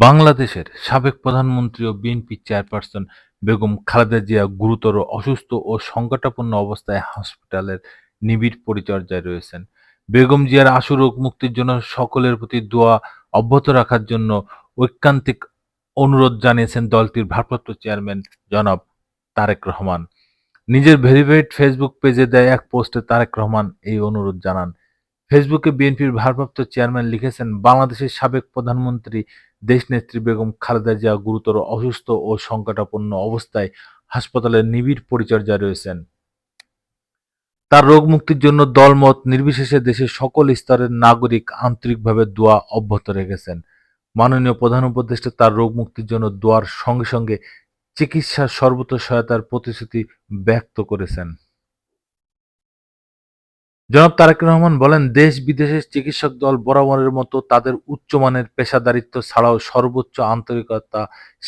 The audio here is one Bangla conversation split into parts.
বাংলাদেশের সাবেক প্রধানমন্ত্রী ও বিএনপি চেয়ারপারসন বেগম খালেদা জিয়া গুরুতর অসুস্থ ও সংকটাপন্ন অবস্থায় হাসপাতালের নিবিড় পরিচর্যায় রয়েছেন। বেগম জিয়ার আশু রোগ মুক্তির জন্য সকলের প্রতি দোয়া অব্যাহত রাখার জন্য ঐকান্তিক অনুরোধ জানিয়েছেন দলটির ভারপ্রাপ্ত চেয়ারম্যান জনাব তারেক রহমান। নিজের ভেরিফাইড ফেসবুক পেজে দেয় এক পোস্টে তারেক রহমান এই অনুরোধ জানান। ফেসবুকে বিএনপির ভারপ্রাপ্ত চেয়ারম্যান লিখেছেন, বাংলাদেশের সাবেক প্রধানমন্ত্রী দেশনেত্রী বেগম খালেদা জিয়া গুরুতর অসুস্থ ও সংকটাপন্ন অবস্থায় হাসপাতালের নিবিড় পরিচর্যা রয়েছেন। তার রোগ মুক্তির জন্য দলমত নির্বিশেষে দেশের সকল স্তরের নাগরিক আন্তরিকভাবে দোয়া অব্যাহত রেখেছেন। মাননীয় প্রধান উপদেষ্টা তার রোগ মুক্তির জন্য দোয়ার সঙ্গে সঙ্গে চিকিৎসার সর্বত সহায়তার প্রতিশ্রুতি ব্যক্ত করেছেন। জনাব তারেক রহমান বলেন, দেশ বিদেশের চিকিৎসক দল বরাবরের মতো তাদের উচ্চমানের পেশাদারিত্ব ছাড়াও সর্বোচ্চ আন্তরিকতা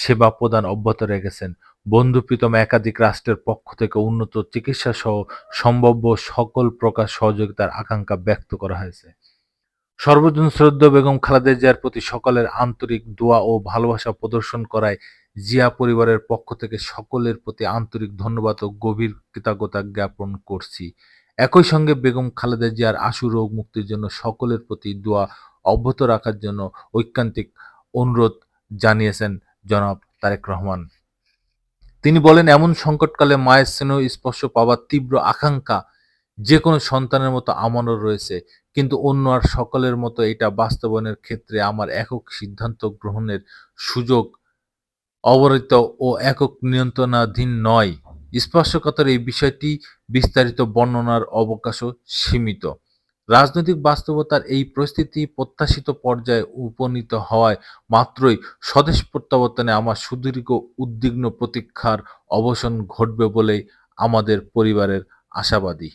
সেবা প্রদান অব্যাহত রেখেছেন। বন্ধুপ্রীতম একাধিক রাষ্ট্রের পক্ষ থেকে উন্নত চিকিৎসা সহ সম্ভাব্য সকল প্রকার সহযোগিতার আকাঙ্ক্ষা ব্যক্ত করা হয়েছে। সর্বজন শ্রদ্ধা বেগম খালেদা জিয়ার প্রতি সকলের আন্তরিক দোয়া ও ভালোবাসা প্রদর্শন করায় জিয়া পরিবারের পক্ষ থেকে সকলের প্রতি আন্তরিক ধন্যবাদ ও গভীর কৃতজ্ঞতা জ্ঞাপন করছি। একই সঙ্গে বেগম খালেদা জিয়ার আশু রোগ মুক্তির জন্য সকলের প্রতি দোয়া অব্যাহত রাখার জন্য ঐকান্তিক অনুরোধ জানিয়েছেন জনাব তারেক রহমান। তিনি বলেন, এমন সংকটকালে মায়ের স্নেহ স্পর্শ পাওয়ার তীব্র আকাঙ্ক্ষা যে কোনো সন্তানের মতো আমারও রয়েছে, কিন্তু অন্য আর সকলের মতো এটা বাস্তবায়নের ক্ষেত্রে আমার একক সিদ্ধান্ত গ্রহণের সুযোগ অবরিত ও একক নিয়ন্ত্রণাধীন নয়। স্পর্শকাতর এই বিষয়টি বিস্তারিত বর্ণনার অবকাশও সীমিত। রাজনৈতিক বাস্তবতার এই পরিস্থিতি প্রত্যাশিত পর্যায়ে উপনীত হওয়ায় মাত্রই স্বদেশ প্রত্যাবর্তনে আমার সুদীর্ঘ উদ্বিগ্ন প্রতীক্ষার অবসান ঘটবে বলেই আমাদের পরিবারের আশাবাদী।